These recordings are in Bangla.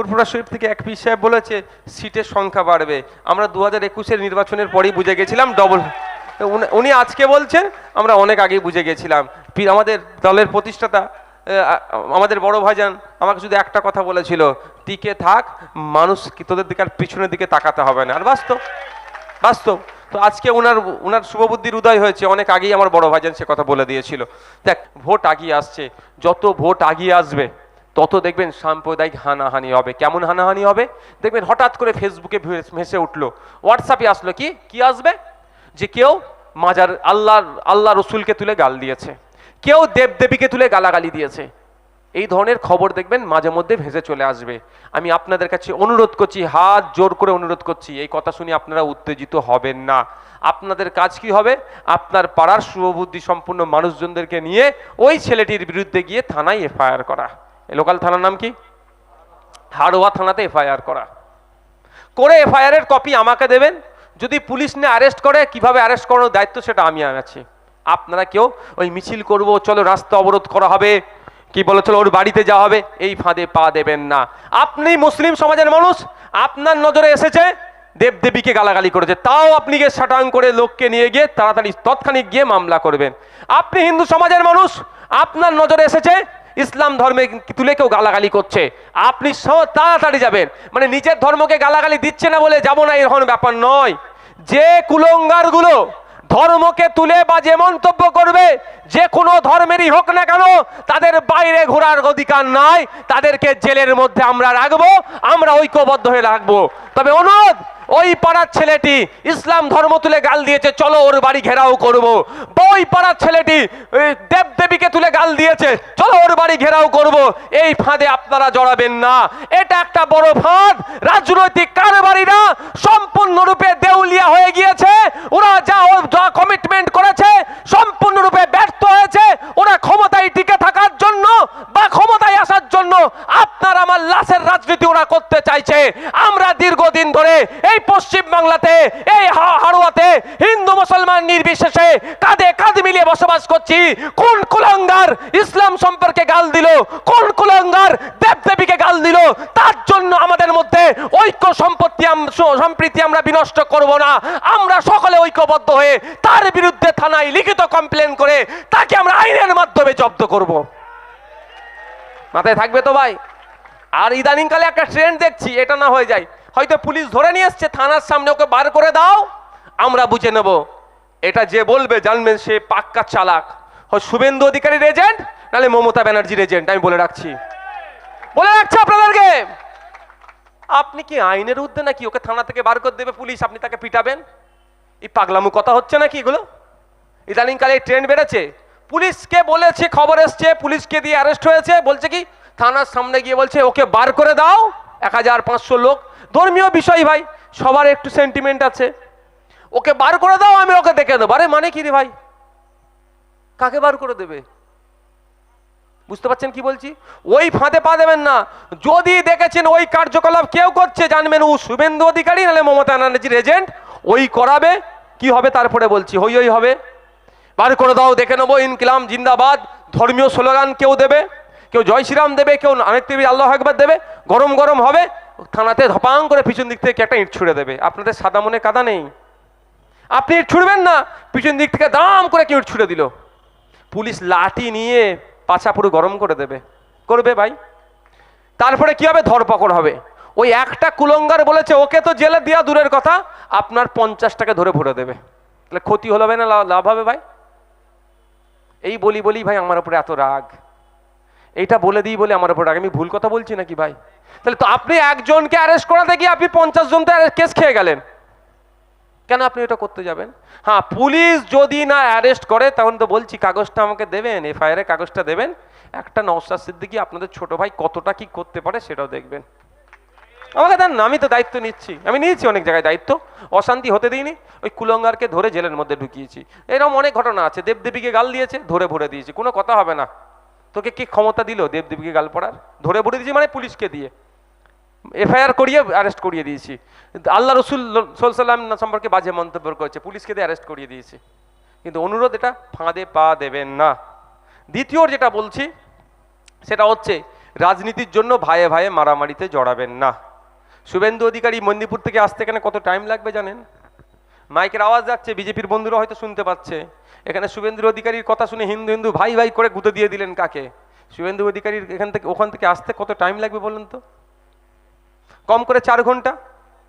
ফুরফুরা শরীফ থেকে এক পি সাহেব বলেছে, সিটের সংখ্যা বাড়বে। আমরা দু হাজার একুশের নির্বাচনের পরেই বুঝে গেছিলাম ডবল উনি আজকে বলছেন, আমরা অনেক আগেই বুঝে গেছিলাম। আমাদের দলের প্রতিষ্ঠাতা আমাদের বড় ভাইজান আমাকে শুধু একটা কথা বলেছিল, টিকে থাক, মানুষ তোদের দিকে আর পিছনের দিকে তাকাতে হবে না। আর বাস্তব বাস্তব। তো আজকে ওনার ওনার শুভবুদ্ধির উদয় হয়েছে, অনেক আগেই আমার বড় ভাইজান সে কথা বলে দিয়েছিল। দেখ, ভোট আগিয়ে আসছে, যত ভোট আগিয়ে আসবে তত দেখবেন সাম্প্রদায়িক হানাহানি হবে। কেমন হানাহানি হবে? দেখবেন হঠাৎ করে ফেসবুকে ভেসে উঠল। হোয়াটসঅ্যাপে আসলো কি? কি আসবে? যে কেউ মাজার আল্লাহ আল্লাহ রসুলকে তুলে গাল দিয়েছে। কেউ দেবদেবীকে তুলে গালাগালি দিয়েছে। এই ধরনের খবর দেখবেন মাঝে মধ্যে ভেসে চলে আসবে। আমি আপনাদের কাছে অনুরোধ করছি, হাত জোর করে অনুরোধ করছি, এই কথা শুনে আপনারা উত্তেজিত হবেন না। আপনাদের কাজ কি হবে? আপনার পাড়ার শুভবুদ্ধি সম্পূর্ণ মানুষজনদেরকে নিয়ে ওই ছেলেটির বিরুদ্ধে গিয়ে থানায় এফআইআর করা। লোকাল থানার নাম কি? হাড়োয়া থানাতে এফআইআর করা। করে এফআইআর এর কপি আমাকে দেবেন। যদি পুলিশ নিয়ে অ্যারেস্ট করে, কীভাবে অ্যারেস্ট করানোর দায়িত্ব সেটা আমি আছি। আপনারা কেউ ওই মিছিল করব, চলো রাস্তা অবরোধ করা হবে, কি বলে, চলো ওর বাড়িতে যাওয়া হবে, এই ফাঁদে পা দেবেন না। আপনি মুসলিম সমাজের মানুষ, আপনার নজরে এসেছে, দেবদেবীকে গালাগালি করেছে। তাও আপনি গিয়ে শাটাং করে লোককে নিয়ে গিয়ে তাড়াতাড়ি তৎক্ষণিক গিয়ে মামলা করবেন। আপনি হিন্দু সমাজের মানুষ, আপনার নজরে এসেছে ইসলাম ধর্মে তুলে কেউ গালাগালি করছে। আপনি স- তাড়াতাড়ি যাবেন। মানে নিজের ধর্মকে গালাগালি দিচ্ছে না বলে যাব না এরকম ব্যাপার নয়। যে কুলঙ্গারগুলো ধর্মকে তুলে বা যে মন্তব্য করবে, যে কোনো ধর্মেরই হোক না কেন, তাদের বাইরে ঘোরার অধিকার নাই। তাদেরকে জেলের মধ্যে আমরা রাখব, আমরা ঐক্যবদ্ধ হয়ে রাখব। তবে অনুরোধ ওই পাড়ার ছেলেটি ইসলাম ধর্ম তুলে গাল দিয়েছে, চলো ওর বাড়ি ঘেরাও করব। ওই পাড়ার ছেলেটি দেব দেবীকে তুলে গাল দিয়েছে, চলো ওর বাড়ি ঘেরাও করব। এই ফাঁদে আপনারা জড়াবেন না। এটা একটা বড় ফাঁদ। রাজনৈতিক কারবারিরা সম্পূর্ণরূপে দেউলিয়া হয়ে গিয়েছে। ওরা যা যা কমিটমেন্ট করেছে, সম্পূর্ণরূপে ব্যর্থ হয়েছে। ওরা ক্ষমতায় টিকে থাকার জন্য বা ক্ষমতায় আসার জন্য আপনার আমার লাশের রাজনীতি ওরা করতে চাইছে। আমরা দীর্ঘদিন ধরে এই পশ্চিম বাংলাতে, এই হাড়ুয়াতে হিন্দু, মুসলমান নির্বিশেষে কাঁধে কাঁধ মিলিয়ে বসবাস করছি। কোন কুলঙ্গার ইসলাম সম্পর্কে গাল দিল? কোন কুলঙ্গার দেবদেবীকে গাল দিল? তার জন্য আমাদের মধ্যে ঐক্য সম্পত্তি সম্প্রীতি আমরা বিনষ্ট করব না। আমরা সকলে ঐক্যবদ্ধ হয়ে তার বিরুদ্ধে থানায় লিখিত কমপ্লেন করে তাকে আমরা আইনের মাধ্যমে জব্দ করব। মাথায় থাকবে তো ভাই? আর ইদানিংকালে একটা ট্রেন্ড দেখছি, এটা না হয়ে যায়। হয়তো পুলিশ ধরে নিয়ে এসছে, থানার সামনে ওকে বার করে দাও, আমরা বুঝে নেব। এটা যে বলবে, জানবেন সে পাক্কা চালাক। হয় শুভেন্দু অধিকারীর এজেন্ট নাহলে মমতা ব্যানার্জির এজেন্ট আমি বলে রাখছি। বলে রাখছি আপনাদেরকে। আপনি কি আইনের ঊর্ধ্বে নাকি ওকে থানা থেকে বার করে দেবে পুলিশ? আপনি তাকে পিটাবেন? এই পাগলামু কথা হচ্ছে নাকি এগুলো? ইদানিংকালে ট্রেন্ড বেড়েছে। পুলিশকে বলেছে, খবর এসছে, পুলিশকে দিয়ে অ্যারেস্ট হয়েছে। বলছে কি, থানার সামনে গিয়ে বলছে, ওকে বার করে দাও, এক হাজার পাঁচশো লোক। ধর্মীয় বিষয় ভাই, সবার একটু সেন্টিমেন্ট আছে। ওকে বার করে দাও, আমি ওকে দেখে দেবো আরে মানে কি রে ভাই? কাকে বার করে দেবে? বুঝতে পারছেন কি বলছি? ওই ফাঁদে পা দেবেন না। যদি দেখেছেন ওই কার্যকলাপ কেউ করছে, জানবেন ও শুভেন্দু অধিকারী, নাহলে মমতা ব্যানার্জির এজেন্ট ওই করাবে। কি হবে তারপরে বলছি, হই হই হবে। বার করে দাও, দেখে নেব, ইনকিলাম, জিন্দাবাদ, ধর্মীয় স্লোগান কেউ দেবে? কেউ জয় শ্রীরাম দেবে, কেউ অনেক দেবী আল্লাহ একবার দেবে, গরম গরম হবে, থানাতে ধপাং করে পিছন দিক থেকে একটা ইট ছুড়ে দেবে। আপনাদের সাদা মনে কাদা নেই। আপনি ইট ছুড়বেন না, পিছন দিক থেকে দাম করে কেউ ইট ছুড়ে দিল। পুলিশ লাঠি নিয়ে পাছা পুরো গরম করে দেবে। করবে ভাই। তারপরে কি হবে? ধরপকড় হবে। ওই একটা কুলঙ্গার বলেছে, ওকে তো জেলে দেওয়া দূরের কথা, আপনার পঞ্চাশ টাকা ধরে ভরে দেবে। তাহলে ক্ষতি হলো না, লাভ হবে ভাই। এই বলি বলি ভাই আমার উপরে এত রাগ। এইটা বলে দিই বলে আমার উপর রাগ। আমি ভুল কথা বলছি নাকি ভাই? তাহলে তো আপনি একজনকে অ্যারেস্ট করাতে গিয়ে আপনি পঞ্চাশ জন তো কেস খেয়ে গেলেন। কেন আপনি এটা করতে যাবেন? হ্যাঁ পুলিশ যদি না অ্যারেস্ট করে, তখন তো বলছি, কাগজটা আমাকে দেবেন এফআইআর কাগজটা দেবেন। একটা নওসাদ সিদ্দিকি আপনাদের ছোট ভাই কতটা কি করতে পারে সেটাও দেখবেন। আমাকে দেন না, আমি তো দায়িত্ব নিচ্ছি। আমি নিয়েছি অনেক জায়গায় দায়িত্ব। অশান্তি হতে দিইনি। ওই কুলঙ্গারকে ধরে জেলের মধ্যে ঢুকিয়েছি। এরকম অনেক ঘটনা আছে। দেবদেবীকে গাল দিয়েছে, ধরে ভরে দিয়েছি। কোনো কথা হবে না। তোকে কি ক্ষমতা দিল দেবদেবীকে গাল পড়ার? ধরে ভরে দিয়েছি মানে পুলিশকে দিয়ে। এফআইআর করিয়ে অ্যারেস্ট করিয়ে দিয়েছি। আল্লাহ রসুল সাল্লাম সম্পর্কে বাজে মন্তব্য করেছে। পুলিশকে দিয়ে অ্যারেস্ট করিয়ে দিয়েছি। কিন্তু অনুরোধ এটা ফাঁদে পা দেবেন না। দ্বিতীয় যেটা বলছি, সেটা হচ্ছে রাজনীতির জন্য ভাইয়ে ভাইয়ে মারামারিতে জড়াবেন না। শুভেন্দু অধিকারী মন্দিপুর থেকে আসতে এখানে কত টাইম লাগবে জানেন? মাইকের আওয়াজ যাচ্ছে, বিজেপির বন্ধুরা হয়তো শুনতে পাচ্ছে। এখানে শুভেন্দু অধিকারীর কথা শুনে হিন্দু হিন্দু ভাই ভাই করে গুঁতো দিয়ে দিলেন কাকে? শুভেন্দু অধিকারীর এখান থেকে, ওখান থেকে আসতে কত টাইম লাগবে বলুন তো? কম করে চার ঘণ্টা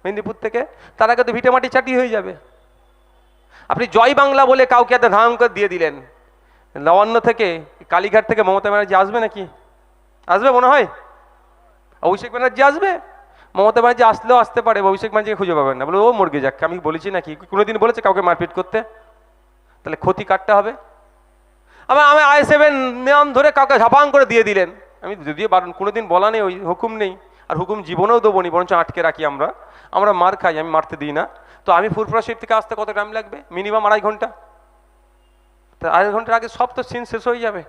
মেদিনীপুর থেকে? তার আগে তো ভিটেমাটি চাটি হয়ে যাবে। আপনি জয় বাংলা বলে কাউকে একটা ধাম করে দিয়ে দিলেন? নবান্ন থেকে, কালীঘাট থেকে মমতা ব্যানার্জি আসবে নাকি? আসবে মনে হয়? অভিষেক ব্যানার্জি আসবে? মমতা ব্যানার্জি আসলেও আসতে পারে, অভিষেক ব্যানার্জিকে খুঁজে পাবেন না। বলে, ও মর্গে যাক, আমি বলেছি নাকি? কোনোদিন বলেছে কাউকে মারপিট করতে? তাহলে ক্ষতি কাটতে হবে? আমার আমি আই সেভেন নিয়ম ধরে কাউকে ঝাপাং করে দিয়ে দিলেন। আমি যদিও বারণ কোনোদিন বলা নেই, ওই হুকুম নেই, আর হুকুম জীবনেও দেবো নি, বরঞ্চ আটকে রাখি আমরা। আমরা মার খাই, আমি মারতে দিই না। তো আমি ফুরফুরা শিব থেকে আসতে কত টাইম লাগবে? মিনিমাম আড়াই ঘণ্টা। তা আড়াই ঘণ্টার আগে সব তো সিন শেষ হয়ে যাবে।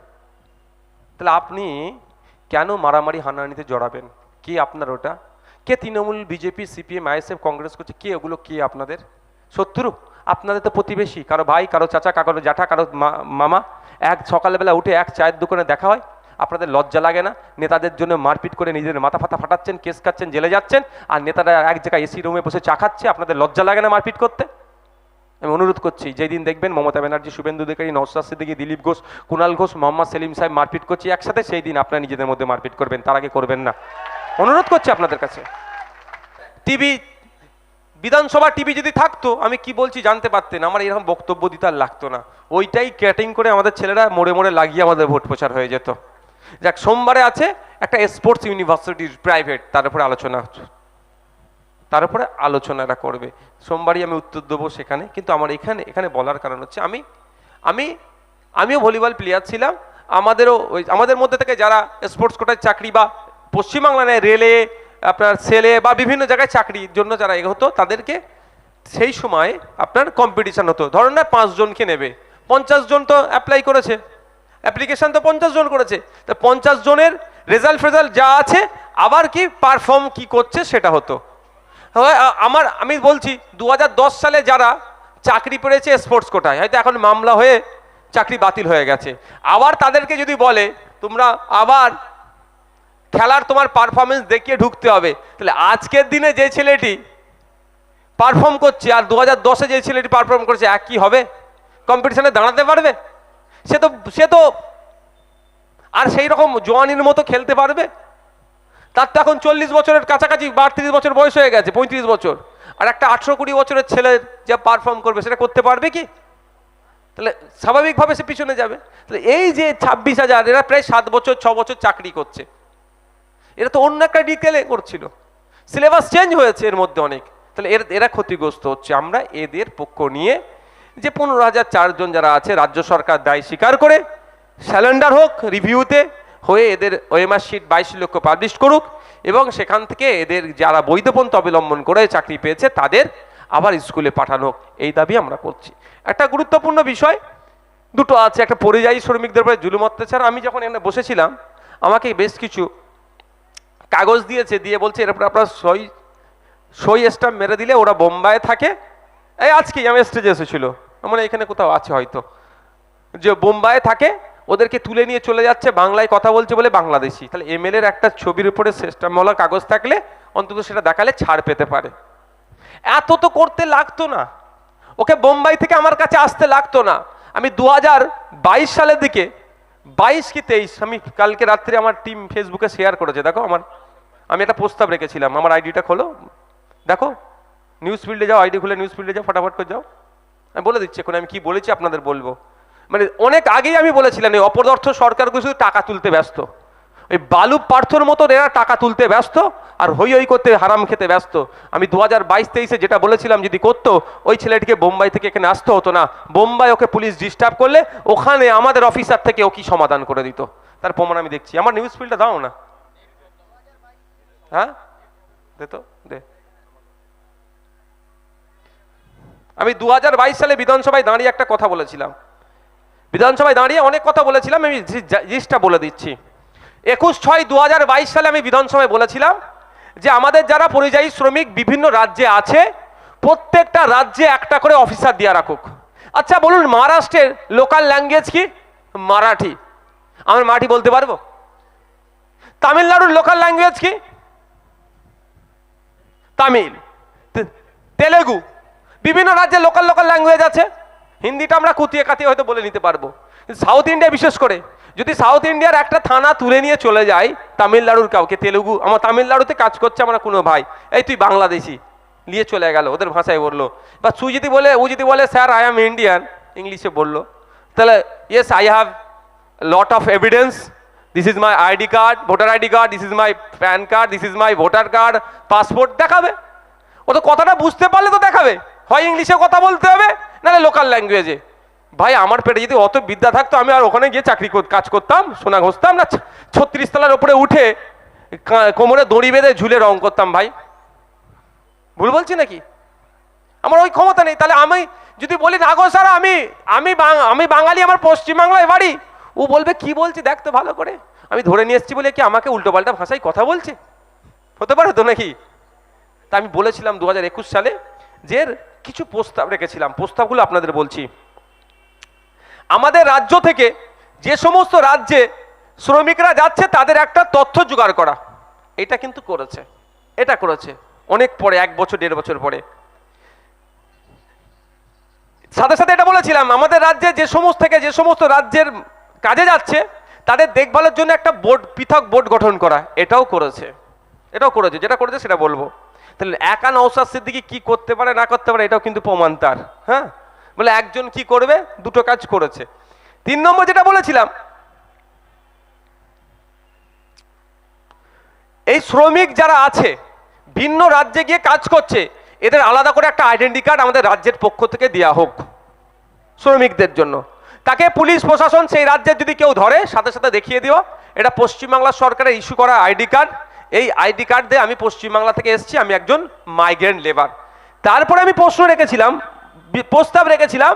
তাহলে আপনি কেন মারামারি হানাহানিতে জড়াবেন? কে আপনার ওটা? কে Trinamool, BJP, CPM, ISF, Congress করছে, কে ওগুলো, কে আপনাদের? শত্রু? আপনাদের তো প্রতিবেশী, কারও ভাই, কারও চাচা, কারও জ্যাঠা, কারও মামা। এক সকালবেলা উঠে এক চায়ের দোকানে দেখা হয়। আপনাদের লজ্জা লাগে না? নেতাদের জন্য মারপিট করে নিজেদের মাথা ফাতা ফাটাচ্ছেন, কেস খাচ্ছেন, জেলে যাচ্ছেন, আর নেতারা এক জায়গায় এসি রুমে বসে চা খাচ্ছে, আপনাদের লজ্জা লাগে না মারপিট করতে? আমি অনুরোধ করছি, যেদিন দেখবেন মমতা ব্যানার্জি, শুভেন্দু অধিকারী, নওশাদ সিদ্দিকী, দিলীপ ঘোষ, কুণাল ঘোষ, মোহাম্মদ সেলিম সাহেব মারপিট করছি একসাথে, সেই দিন আপনারা নিজেদের মধ্যে মারপিট করবেন, তার আগে করবেন না। অনুরোধ করছি আপনাদের কাছে। টিভি, বিধানসভা টিভি যদি থাকতো, আমি কি বলছি জানতে পারতেন, আমার এরকম বক্তব্য দিতে আর লাগতো না। ওইটাই ক্যাটিং করে আমাদের ছেলেরা মোড়ে মোড়ে লাগিয়ে আমাদের ভোট প্রচার হয়ে যেত। যাক, সোমবারে আছে একটা স্পোর্টস ইউনিভার্সিটির প্রাইভেট তার উপরে আলোচনা তার উপরে আলোচনাটা করবে। সোমবারই আমি উত্তর দেবো সেখানে, কিন্তু আমার এখানে এখানে বলার কারণ হচ্ছে আমি আমি, আমিও ভলিবল প্লেয়ার ছিলাম। আমাদেরও ওই, আমাদের মধ্যে থেকে যারা স্পোর্টস কোটায় চাকরি বা পশ্চিমবাংলা নেয় রেলে আপনার সেলে বা বিভিন্ন জায়গায় চাকরির জন্য যারা এগোতো, তাদেরকে সেই সময় আপনার কম্পিটিশান হতো। ধরুন না পাঁচজনকে নেবে। পঞ্চাশ জন তো অ্যাপ্লাই করেছে। অ্যাপ্লিকেশন তো পঞ্চাশ জন করেছে। তা পঞ্চাশ জনের রেজাল্ট ফেজাল্ট যা আছে, আবার কি পারফর্ম কি করছে সেটা হতো। আমার, আমি বলছি দু হাজার দশ সালে যারা চাকরি পেয়েছে স্পোর্টস কোটায়, হয়তো এখন মামলা হয়ে চাকরি বাতিল হয়ে গেছে। আবার তাদেরকে যদি বলে, তোমরা আবার খেলার তোমার পারফরমেন্স দেখিয়ে ঢুকতে হবে। তাহলে আজকের দিনে যে ছেলেটি পারফর্ম করছে, আর দু হাজার দশে যে ছেলেটি পারফর্ম করছে এক কি হবে? কম্পিটিশনে দাঁড়াতে পারবে? সে তো সে তো আর সেই রকম জোয়ানির মতো খেলতে পারবে? তার তো এখন চল্লিশ বছরের কাছাকাছি বা আটত্রিশ বছর বয়স হয়ে গেছে, পঁয়ত্রিশ বছর। আর একটা আঠেরো কুড়ি বছরের ছেলে যা পারফর্ম করবে, সেটা করতে পারবে কি? তাহলে স্বাভাবিকভাবে সে পিছনে যাবে। তাহলে এই যে ছাব্বিশ হাজার, এরা প্রায় সাত বছর, ছ বছর চাকরি করছে। এরা তো অন্য একটা ডিটেলে করছিল। সিলেবাস চেঞ্জ হয়েছে এর মধ্যে অনেক। তাহলে এর, এরা ক্ষতিগ্রস্ত হচ্ছে। আমরা এদের পক্ষ নিয়ে যে পনেরো হাজার চারজন যারা আছে, রাজ্য সরকার দায় স্বীকার করে স্যালেন্ডার হোক রিভিউতে হয়ে এদের ওএমআর শিট বাইশ লক্ষ পাবলিশ করুক এবং সেখান থেকে এদের যারা বৈধপন্থ অবলম্বন করে চাকরি পেয়েছে, তাদের আবার স্কুলে পাঠানো হোক। এই দাবি আমরা করছি। একটা গুরুত্বপূর্ণ বিষয়, দুটো আছে। একটা পরিযায়ী শ্রমিকদের উপরে জুলুম অত্যাচার। আমি যখন এখানে বসেছিলাম, আমাকে বেশ কিছু কাগজ দিয়েছে, দিয়ে বলছে এর উপরে আপনার সই সই স্টাম্প মেরে দিলে ওরা বোম্বাইয়ে থাকে। এই আজকেই আমি স্টেজে এসেছিল। মানে এখানে কোথাও আছে হয়তো। যে বোম্বাইয়ে থাকে, ওদেরকে তুলে নিয়ে চলে যাচ্ছে, বাংলায় কথা বলছে বলে বাংলাদেশি। তাহলে এমএল এর একটা ছবির উপরে স্টাম্পওয়ালা কাগজ থাকলে অন্তত সেটা দেখালে ছাড় পেতে পারে। এত তো করতে লাগতো না। ওকে বোম্বাই থেকে আমার কাছে আসতে লাগতো না। আমি দু সালের দিকে, বাইশ কি তেইশ, আমি কালকে রাত্রে আমার টিম ফেসবুকে শেয়ার করেছে। দেখো আমার আমি একটা প্রস্তাব রেখেছিলাম, আমার আইডিটা খোলো। দেখো নিউজ ফিল্ডে যাও, আইডি খুলে নিউজ ফিল্ডে যাও, ফটাফট করে যাও। আমি বলে দিচ্ছি এখন, আমি কি বলেছি আপনাদের বলব? মানে অনেক আগেই আমি বলেছিলাম, এই অপদার্থ সরকারগুলো শুধু টাকা তুলতে ব্যস্ত। ওই বালু পার্থর মতো এরা টাকা তুলতে ব্যস্ত, আর হই হই করতে হারাম খেতে ব্যস্ত। আমি দু হাজার বাইশ তেইশে যেটা বলেছিলাম, যদি করতো, ওই ছেলেটিকে বোম্বাই থেকে এখানে আসতে হতো না। বোম্বাই ওকে পুলিশ ডিস্টার্ব করলে, ওখানে আমাদের অফিসার থেকে ও কি সমাধান করে দিত? তার প্রমাণ আমি দেখছি। আমার নিউজ ফিল্ডটা দাও না। হ্যাঁ? দে তো, দে। আমি দু হাজার বাইশ সালে বিধানসভায় দাঁড়িয়ে একটা কথা বলেছিলাম। বিধানসভায় দাঁড়িয়ে অনেক কথা বলেছিলাম, আমি জিনিসটা বলে দিচ্ছি। একুশ ছয় দু সালে আমি বিধানসভায় বলেছিলাম যে আমাদের যারা পরিযায়ী শ্রমিক বিভিন্ন রাজ্যে আছে, প্রত্যেকটা রাজ্যে একটা করে অফিসার দিয়ে রাখুক। আচ্ছা বলুন, মহারাষ্ট্রের লোকাল ল্যাঙ্গুয়েজ কি? মারাঠি। আমার মারাঠি বলতে পারব? তামিলনাড়ুর লোকাল ল্যাঙ্গুয়েজ কি? তামিল তেলেগু, বিভিন্ন রাজ্যে লোকাল লোকাল ল্যাঙ্গুয়েজ আছে। হিন্দিটা আমরা কুতিয়ে কাতিয়ে হয়তো বলে নিতে পারব। সাউথ ইন্ডিয়া বিশেষ করে, যদি সাউথ ইন্ডিয়ার একটা থানা তুলে নিয়ে চলে যায় তামিলনাড়ুর কাউকে, তেলেগু, আমার তামিলনাড়ুতে কাজ করছে আমার কোনো ভাই, এই তুই বাংলাদেশি, নিয়ে চলে গেল, ওদের ভাষায় বলল। বা তুই যদি বলে ও যদি বলে স্যার আই অ্যাম ইন্ডিয়ান ইংলিশে বলল। তাহলে yes I have lot of evidence this is my ID card voter ID card this is my PAN card this is my voter card passport দেখাবে। ও তো কথাটা বুঝতে পারলে তো দেখাবে। হয় ইংলিশে কথা বলতে হবে, নাহলে লোকাল ল্যাঙ্গুয়েজে ভাই, আমার পেটে যদি অত বিদ্যা থাকতো, আমি আর ওখানে গিয়ে চাকরি কাজ করতাম, সোনা ঘষতাম, না ছত্রিশ তলার উপরে উঠে কোমরে দড়ি বেঁধে ঝুলে রং করতাম, ভাই। ভুল বলছি নাকি? আমার ওই ক্ষমতা নেই। তাহলে আমি যদি বলি, না গো স্যার, আমি আমি আমি বাঙালি, আমার পশ্চিমবাংলায় বাড়ি। ও বলবে, কি বলছে? দেখ তো ভালো করে। আমি ধরে নিয়ে এসেছি বলে কি আমাকে উল্টোপাল্টা ভাষায় কথা বলছে? হতে পারে তো নাকি? তা আমি বলেছিলাম দু হাজার একুশ সালে যে কিছু প্রস্তাব রেখেছিলাম। প্রস্তাবগুলো আপনাদের বলছি। আমাদের রাজ্য থেকে যে সমস্ত রাজ্যে শ্রমিকরা যাচ্ছে, তাদের একটা তথ্য জোগাড় করা। এটা কিন্তু করেছে। এটা করেছে। অনেক পরে, এক বছর, দেড় বছর পরে। সাথে সাথে এটা বলেছিলাম, আমাদের রাজ্যে যে সমস্ত থেকে যে সমস্ত রাজ্যের কাজে যাচ্ছে, তাদের দেখভালের জন্য একটা বোর্ড, পৃথক বোর্ড গঠন করা, এটাও করেছে। এটাও করেছে, যেটা করেছে সেটা বলব। তাহলে একা নৌসাদ সিদ্দিকি কি করতে পারে, না করতে পারে, এটাও কিন্তু প্রমাণ তার হ্যাঁ? বলে একজন কি করবে, দুটো কাজ করেছে। তিন নম্বর যেটা বলেছিলাম, এই শ্রমিক যারা আছে, ভিন্ন রাজ্যে গিয়ে কাজ করছে, এদের আলাদা করে একটা আইডেন্টি কার্ড আমাদের রাজ্যের পক্ষ থেকে দেওয়া হোক, শ্রমিকদের জন্য। তাকে পুলিশ, প্রশাসন সেই রাজ্যে যদি কেউ ধরে, সাথে সাথে দেখিয়ে দিও। এটা পশ্চিমবাংলা সরকারের ইস্যু করা আইডি কার্ড। এই আইডি কার্ড দিয়ে আমি পশ্চিমবাংলা থেকে এসেছি, আমি একজন মাইগ্রেন্ট লেবার তারপরে আমি প্রশ্ন রেখেছিলাম প্রস্তাব রেখেছিলাম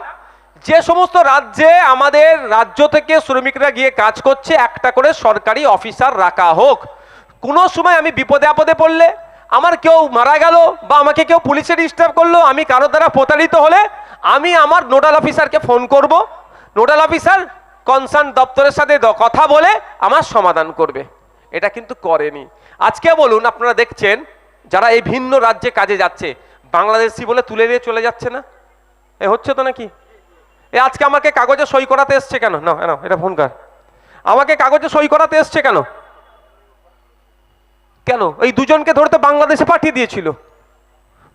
যে সমস্ত রাজ্যে আমাদের রাজ্য থেকে শ্রমিকরা গিয়ে কাজ করছে, একটা করে সরকারি অফিসার রাখা হোক। কোনো সময় আমি বিপদে আপদে পড়লে, আমার কেউ মারা গেল বা আমাকে কেউ পুলিশে ডিস্টার্ব করল, আমি কারও দ্বারা প্রতারিত হলে আমি আমার নোডাল অফিসারকে ফোন করব নোডাল অফিসার কনসার্ন দপ্তরের সাথে কথা বলে আমার সমাধান করবে। এটা কিন্তু করেনি। আজকে বলুন, আপনারা দেখছেন, যারা এই ভিন্ন রাজ্যে কাজে যাচ্ছে, বাংলাদেশি বলে তুলে দিয়ে চলে যাচ্ছে না? এ হচ্ছে তো নাকি? এ আজকে আমাকে কাগজে সই করাতে এসছে কেন? না না এটা ফোন কর। আমাকে কাগজে সই করাতে এসছে কেন? কেন? এই দুজনকে ধরতে বাংলাদেশে পাঠিয়ে দিয়েছিল।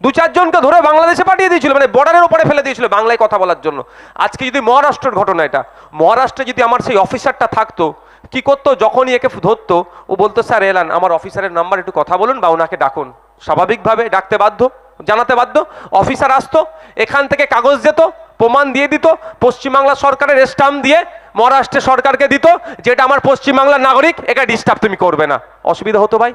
দু চারজনকে ধরে বাংলাদেশে পাঠিয়ে দিয়েছিল মানে বর্ডারের উপরে ফেলে দিয়েছিল বাংলায় কথা বলার জন্য। আজকে যদি মহারাষ্ট্রের ঘটনা এটা, মহারাষ্ট্রে যদি আমার সেই অফিসারটা থাকতো, কি করতো? যখনই একে ধরতো, ও বলতো, স্যার, এলান, আমার অফিসারের নাম্বার একটু কথা বলুন বা ওনাকে ডাকুন। স্বাভাবিকভাবে ডাকতে বাধ্য, জানাতে বাধ্য, অফিসার আসতো, এখান থেকে কাগজ যেত প্রমাণ দিয়ে দিত, পশ্চিমবাংলা সরকারের স্টাম্প দিয়ে মহারাষ্ট্রের সরকারকে দিত, যেটা আমার পশ্চিমবাংলার নাগরিক, এটা ডিস্টার্ব তুমি করবে না। অসুবিধা হতো ভাই?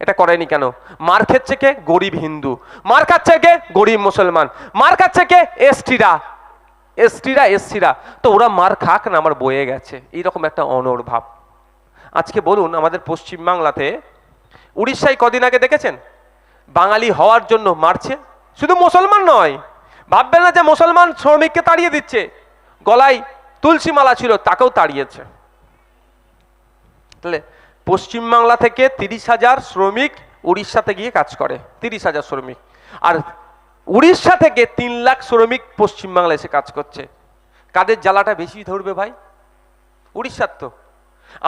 এটা করেনি কেন? মার খাচ্ছে কে? গরিব হিন্দু। মার খাচ্ছে কে? গরিব মুসলমান। মার খাচ্ছে কে? এসটিরা। এসটিরা, এসসিরা। তো ওরা মার খাক না, আমার বয়ে গেছে। এইরকম একটা অনর ভাব। আজকে বলুন, আমাদের পশ্চিমবাংলাতে উড়িষ্যায় কদিন আগে দেখেছেন? বাঙালি হওয়ার জন্য মারছে। শুধু মুসলমান নয়, ভাববেন না যে মুসলমান শ্রমিককে তাড়িয়ে দিচ্ছে। গলায় তুলসী মালা ছিল, তাকেও তাড়িয়েছে। তাহলে পশ্চিমবাংলা থেকে তিরিশ হাজার শ্রমিক উড়িষ্যাতে গিয়ে কাজ করে, তিরিশ হাজার শ্রমিক। আর উড়িষ্যা থেকে তিন লাখ শ্রমিক পশ্চিমবাংলা এসে কাজ করছে। কাদের জ্বালাটা বেশি ধরবে ভাই? উড়িষ্যার তো।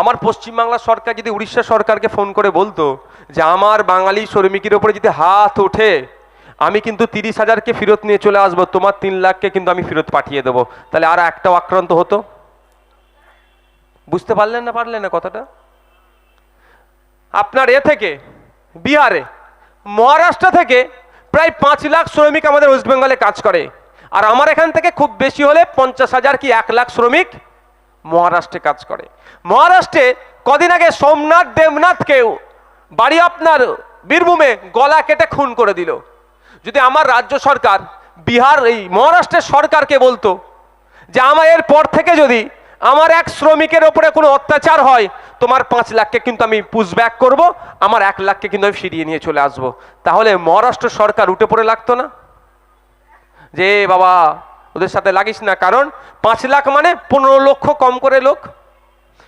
আমার পশ্চিমবাংলা সরকার যদি উড়িষ্যা সরকারকে ফোন করে বলতো যে আমার বাঙালি শ্রমিকের উপরে যদি হাত ওঠে, আমি কিন্তু তিরিশ হাজারকে ফেরত নিয়ে চলে আসব, তোমার তিন লাখকে কিন্তু আমি ফেরত পাঠিয়ে দেবো। তাহলে আর একটাও আক্রান্ত হতো? বুঝতে পারলেন না পারলেন না কথাটা? আপনার এ থেকে, বিহারে, মহারাষ্ট্র থেকে প্রায় পাঁচ লাখ শ্রমিক আমাদের ওয়েস্ট বেঙ্গলে কাজ করে। আর আমার এখান থেকে খুব বেশি হলে পঞ্চাশ হাজার কি এক লাখ শ্রমিক মহারাষ্ট্রে কাজ করে। মহারাষ্ট্রে কদিন আগে সোমনাথ দেবনাথকেও বাড়ি আপনার বীরভূমে গলা কেটে খুন করে দিল। যদি আমার রাজ্য সরকার, বিহার, এই মহারাষ্ট্রের সরকারকে বলতো যে আমার এর পর থেকে যদি আমার এক শ্রমিকের ওপরে কোনো অত্যাচার হয়, তোমার পাঁচ লাখকে কিন্তু আমি পুশব্যাক করব, আমার এক লাখকে কিন্তু আমি ফিরিয়ে নিয়ে চলে আসব। তাহলে মহারাষ্ট্র সরকার উঠে পড়ে লাগতো না? যে বাবা, ওদের সাথে লাগিস না, কারণ পাঁচ লাখ মানে পনেরো লক্ষ কম করে লোক।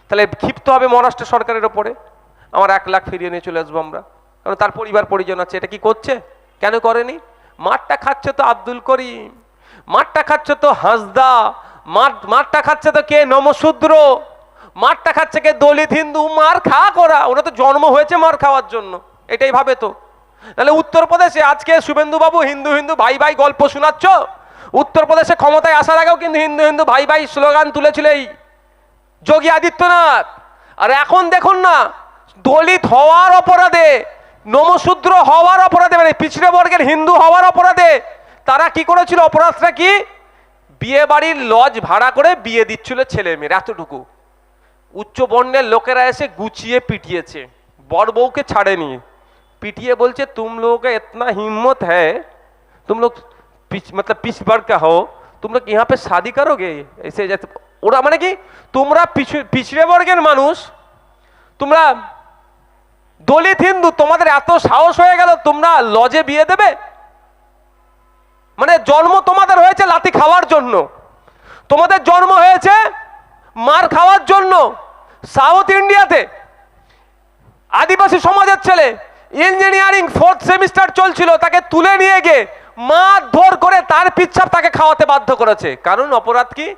তাহলে ক্ষিপ্ত হবে মহারাষ্ট্র সরকারের ওপরে। আমার এক লাখ ফিরিয়ে নিয়ে চলে আসব আমরা। কারণ তার পরিবার পরিজন আছে, এটা কি করছে? কেন করেনি? মাঠটা খাচ্ছে তো আব্দুল করিম। মাঠটা খাচ্ছে তো হাসদা। মাঠ, মাঠটা খাচ্ছে তো কে? নমশূদ্র। মাঠটা খাচ্ছে কে? দলিত হিন্দু। মার খা করা ওরা তো জন্ম হয়েছে মার খাওয়ার জন্য। এটাই ভাবে তো। তাহলে উত্তরপ্রদেশে আজকে শুভেন্দু বাবু হিন্দু হিন্দু, ভাই ভাই গল্প শোনাচ্ছ? উত্তরপ্রদেশে ক্ষমতায় আসার আগেও কিন্তু হিন্দু হিন্দু, ভাই ভাই স্লোগান তুলেছিল এই যোগী আদিত্যনাথ। আর এখন দেখুন না, দলিত হওয়ার অপরাধে, নমশূদ্র হওয়ার অপরাধে মানে পিছড়ে বর্গের হিন্দু হওয়ার অপরাধে তারা কি করেছিল? অপরাধটা কি? বিয়ে বাড়ির লজ ভাড়া করে বিয়ে দিচ্ছিল ছেলে মেয়ের এতটুকু উচ্চ বর্ণের লোকেরা এসে গুছিয়ে পিটিয়েছে বর বউকে ছাড়েনি পিটিয়ে বলছে তুম लोगों का इतना हिम्मत है तुम लोग पिछ मतलब पिछ वर्ग का हो तुम लोग यहाँ पे शादी करोगे ऐसे जैसे ওরা মানে কি তোমরা পিছু- পিছড়ে বর্গের মানুষ তোমরা দলিত হিন্দু তোমাদের এত সাহস হয়ে গেল তোমরা লজে বিয়ে দেবে মানে জন্ম তোমাদের হয়েছে লাথি খাওয়ার জন্য। তোমাদের জন্ম হয়েছে মার খাওয়ার জন্য সাউথ ইন্ডিয়াতে। আদিবাসী সমাজের ছেলে, ইঞ্জিনিয়ারিং ফোর্থ সেমিস্টার চলছিল, তাকে তুলে নিয়ে গিয়ে মারধর করে তার পিচ্ছাপ তাকে খাওয়াতে বাধ্য করেছে। কারণ অপরাধ কি?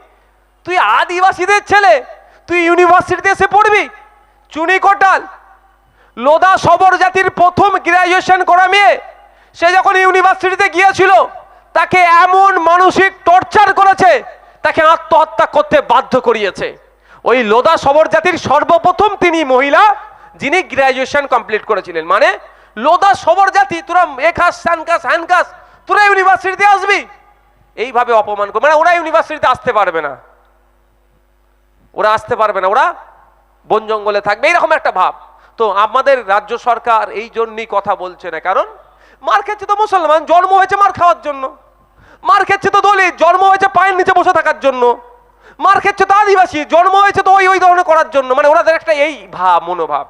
তুই আদিবাসীদের ছেলে, তুই ইউনিভার্সিটিতে এসে পড়বি, চুনি কোটাল লোদা সবর জাতির প্রথম গ্রাজুয়েশন করা মেয়ে, সে যখন ইউনিভার্সিটিতে গিয়েছিল তাকে এমন মানসিক টর্চার করেছে, তাকে আত্মহত্যা করতে বাধ্য করিয়েছে। ওই লোদা সবর জাতির সর্বপ্রথম তিনি মহিলা, যিনি গ্রাজুয়েশন কমপ্লিট করেছিলেন। মানে লোদা সবর জাতি, তোরা এখাস স্যানকাস হ্যানকাস তোরা ইউনিভার্সিটিতে আসবি। এইভাবে অপমান করে মানে ওরা ইউনিভার্সিটিতে আসতে পারবে না। ওরা আসতে পারবে না, ওরা বন জঙ্গলে থাকবে। এইরকম একটা ভাব। তো আমাদের রাজ্য সরকার এই জন্যই কথা বলছে না। কারণ, মার খেচ্ছে তো মুসলমান, জন্ম হয়েছে মার খাওয়ার জন্য। মার খেচ্ছে তো দলিত জন্ম হয়েছে পায়ের নিচে বসে থাকার জন্য। মার খেচ্ছে তো আদিবাসী, জন্ম হয়েছে তো ওই ওই ধরনের করার জন্য। মানে ওনাদের একটা এই ভাব, মনোভাব।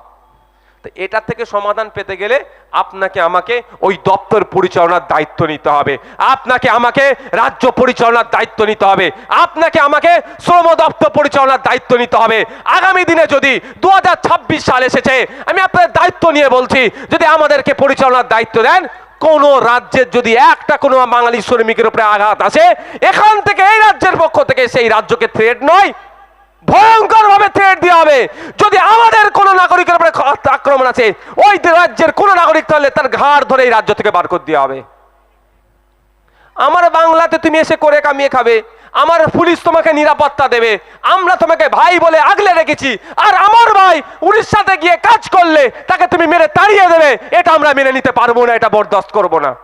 তো এটার থেকে সমাধান পেতে গেলে আপনাকে আমাকে ওই দপ্তর পরিচালনার দায়িত্ব নিতে হবে। আপনাকে আমাকে রাজ্য পরিচালনার দায়িত্ব নিতে হবে। আপনাকে আমাকে শ্রম দপ্তর পরিচালনার দায়িত্ব নিতে হবে। আগামী দিনে যদি দু হাজার ছাব্বিশ সাল এসেছে, আমি আপনাদের দায়িত্ব নিয়ে বলছি, যদি আমাদেরকে পরিচালনার দায়িত্ব দেন কোন রাজ্যের যদি একটা কোনো বাঙালি শ্রমিকের উপরে আঘাত আসে, এখান থেকে এই রাজ্যের পক্ষ থেকে সেই রাজ্যকে থ্রেড নয় ভয়ঙ্কর ভাবে থ্রেট দেওয়া হবে। যদি আমাদের কোনো নাগরিকের উপরে আক্রমণ আছে ওই রাজ্যের কোনো নাগরিক তাহলে তার ঘাড় ধরে এই রাজ্য থেকে বার করে দেওয়া হবে। আমার বাংলাতে তুমি এসে করে কামিয়ে খাবে। আমার পুলিশ তোমাকে নিরাপত্তা দেবে। আমরা তোমাকে ভাই বলে আগলে রেখেছি। আর আমার ভাই উড়িষ্যাতে গিয়ে কাজ করলে তাকে তুমি মেরে তাড়িয়ে দেবে। এটা আমরা মেনে নিতে পারব না, এটা বরদাস্ত করব না।